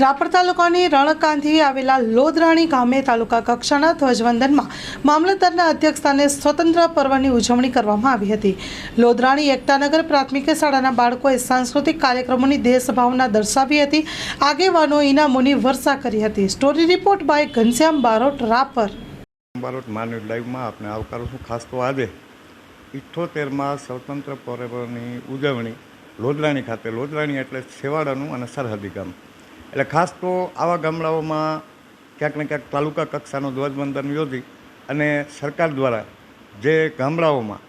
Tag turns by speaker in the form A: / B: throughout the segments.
A: રાપર તાલુકાની રણકાંધી આવેલા લોદરાણી ગામે તાલુકા કક્ષાના ધ્વજવંદનમાં મામલતદારના અધ્યક્ષસ્થાને સ્વતંત્ર પર્વની ઉજવણી કરવામાં આવી હતી. લોદરાણી એકતાનગર પ્રાથમિક શાળાના બાળકોએ સાંસ્કૃતિક કાર્યક્રમોની દેશભાવના દર્શાવી હતી. આગેવાનો ઇનામોની વર્ષા કરી હતી. Story report by Ghanshyam Barot, Rapar.
B: Barot, માનવ લાઈવમાં આપને આવકારું છું. ખાસ તો આજે ઇઠ્ઠોતેરમાં સ્વતંત્ર પર્વની ઉજવણી લોદરાણી ખાતે. લોદરાણી એટલે છેવાડાનું અને સરહદી ગામ. એટલે ખાસ તો આવા ગામડાઓમાં ક્યાંક ને ક્યાંક તાલુકા કક્ષાનો ધ્વજવંદન યોજી અને સરકાર દ્વારા જે ગામડાઓમાં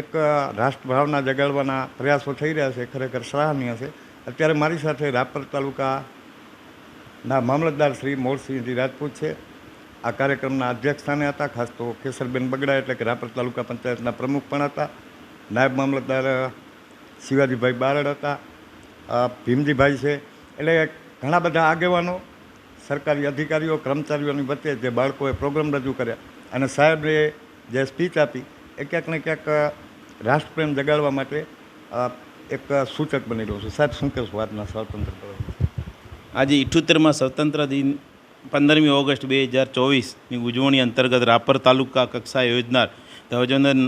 B: એક રાષ્ટ્રભાવના જગાડવાના પ્રયાસો થઈ રહ્યા છે, ખરેખર સરાહનીય છે, અત્યારે મારી સાથે રાપર તાલુકાના મામલતદાર શ્રી મોરસિંહજી રાજપૂત છે. આ કાર્યક્રમના અધ્યક્ષ સ્થાને હતા, ખાસ તો કેસરબેન બગડા એટલે કે રાપર તાલુકા પંચાયતના પ્રમુખ પણ હતા. નાયબ મામલતદાર શિવાજીભાઈ બારડ હતા. ભીમજીભાઈ છે. એટલે ઘણા બધા આગેવાનો, સરકારી અધિકારીઓ, કર્મચારીઓની વચ્ચે જે બાળકોએ પ્રોગ્રામ રજૂ કર્યા અને સાહેબે જે સ્પીચ આપી એ ક્યાંક ને ક્યાંક રાષ્ટ્રપ્રેમ જગાડવા માટે એક સૂચક બની રહ્યું છે. સાહેબ, શું કહેશો આજના સ્વાતંત્ર્ય પર્વ
C: આજે ઇઠ્યોતેરમાં સ્વતંત્ર દિન, પંદરમી ઓગસ્ટ બે હજાર ચોવીસની ઉજવણી અંતર્ગત રાપર તાલુકા કક્ષાએ યોજનાર ધ્વજવંદન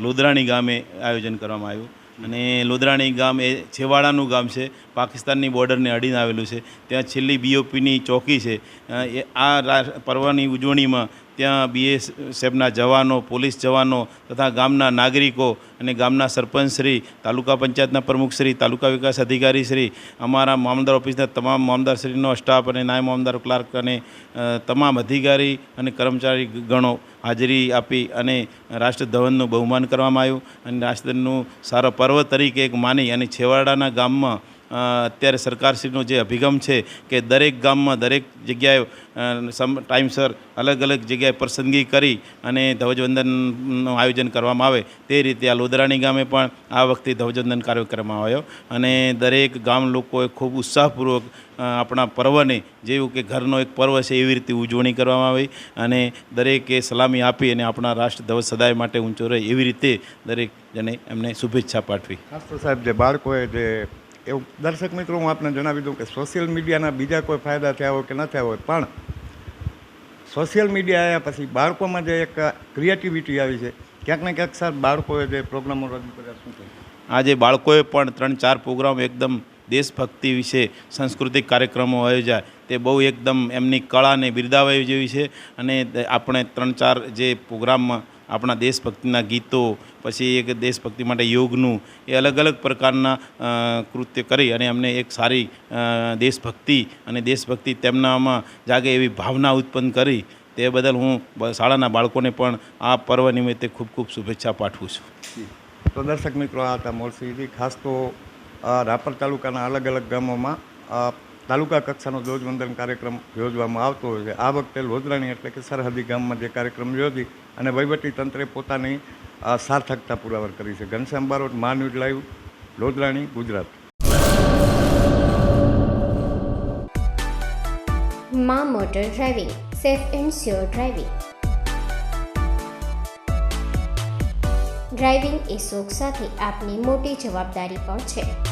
C: લોદરાણી ગામે આયોજન કરવામાં આવ્યું. અને લોદરાણી ગામ એ છેવાડાનું ગામ છે. પાકિસ્તાનની બોર્ડરને અડીને આવેલું છે. ત્યાં છેલ્લી બીઓપીની ચોકી છે. એ આ પર્વની ઉજવણીમાં ત્યાં બીએસએફના જવાનો, પોલીસ જવાનો તથા ગામના નાગરિકો અને ગામના સરપંચશ્રી તાલુકા પંચાયતના પ્રમુખશ્રી તાલુકા વિકાસ અધિકારીશ્રી અમારા મામલદાર ઓફિસના તમામ મામલદારશ્રીનો સ્ટાફ અને નાયબ મામલદાર ક્લાર્ક અને તમામ અધિકારી અને કર્મચારી ગણો હાજરી આપી અને રાષ્ટ્રધ્વજનું બહુમાન કરવામાં આવ્યું. અને રાષ્ટ્રધ્વજનું સારો પર્વ તરીકે એક માની અને છેવાડાના ગામમાં અત્યારે સરકારશ્રીનો જે અભિગમ છે કે દરેક ગામમાં દરેક જગ્યાએ સમ, ટાઈમસર અલગ અલગ જગ્યાએ પસંદગી કરી અને ધ્વજવંદનનું આયોજન કરવામાં આવે તે રીતે આ લોદરાણી ગામે પણ આ વખતે ધ્વજવંદન કાર્યક્રમ આવ્યો અને દરેક ગામ લોકોએ ખૂબ ઉત્સાહપૂર્વક આપણા પર્વને જેવું કે ઘરનો એક પર્વ છે એવી રીતે ઉજવણી કરવામાં આવી અને દરેકે સલામી આપી અને આપણા રાષ્ટ્રધ્વજ સદાય માટે ઊંચો રહે એવી રીતે દરેક જણે એમને શુભેચ્છા પાઠવી.
B: સાહેબ જે બાળકોએ જે એવું દર્શક મિત્રો, હું આપને જણાવી દઉં કે સોશિયલ મીડિયાના બીજા કોઈ ફાયદા થયા હોય કે ન થયા હોય, પણ સોશિયલ મીડિયા આવ્યા પછી બાળકોમાં જે એક ક્રિએટિવિટી આવી છે. ક્યાંક ને ક્યાંક સર, બાળકોએ જે પ્રોગ્રામો રજૂ કર્યા, શું
C: આજે બાળકોએ પણ ત્રણ ચાર પ્રોગ્રામ એકદમ દેશભક્તિ વિશે સાંસ્કૃતિક કાર્યક્રમો યોજાય તે બહુ એકદમ એમની કળાને બિરદાવાય જેવી છે. અને આપણે ત્રણ ચાર જે પ્રોગ્રામમાં આપણા દેશભક્તિના ગીતો, પછી એક દેશભક્તિ માટે યોગનું, એ અલગ અલગ પ્રકારના કૃત્ય કરી અને એમને એક સારી દેશભક્તિ અને દેશભક્તિ તેમનામાં જાગે એવી ભાવના ઉત્પન્ન કરી. તે બદલ હું શાળાના બાળકોને પણ આ પર્વ નિમિત્તે ખૂબ ખૂબ શુભેચ્છા પાઠવું છું.
B: તો દર્શક મિત્રો, આ હતા મોરસીજી. ખાસ તો રાપર તાલુકાના અલગ અલગ ગામોમાં તાલુકા કક્ષાનો ધ્વજવંદન કાર્યક્રમ યોજવામાં આવતો હોય છે. આ વખતે લોધરાણી એટલે કે સરહદી ગામમાં જે કાર્યક્રમ યોજી અને વહીવટી તંત્રે પોતાની સાર્થકતા પુરાવર કરી છે. ઘનશ્યામ બારોટ, મા ન્યૂઝ લાઈવ, લોધરાણી, ગુજરાત.
D: માં motor driving, safe and sure driving. Driving એ શોખ સાથે આપની મોટી જવાબદારી પણ છે.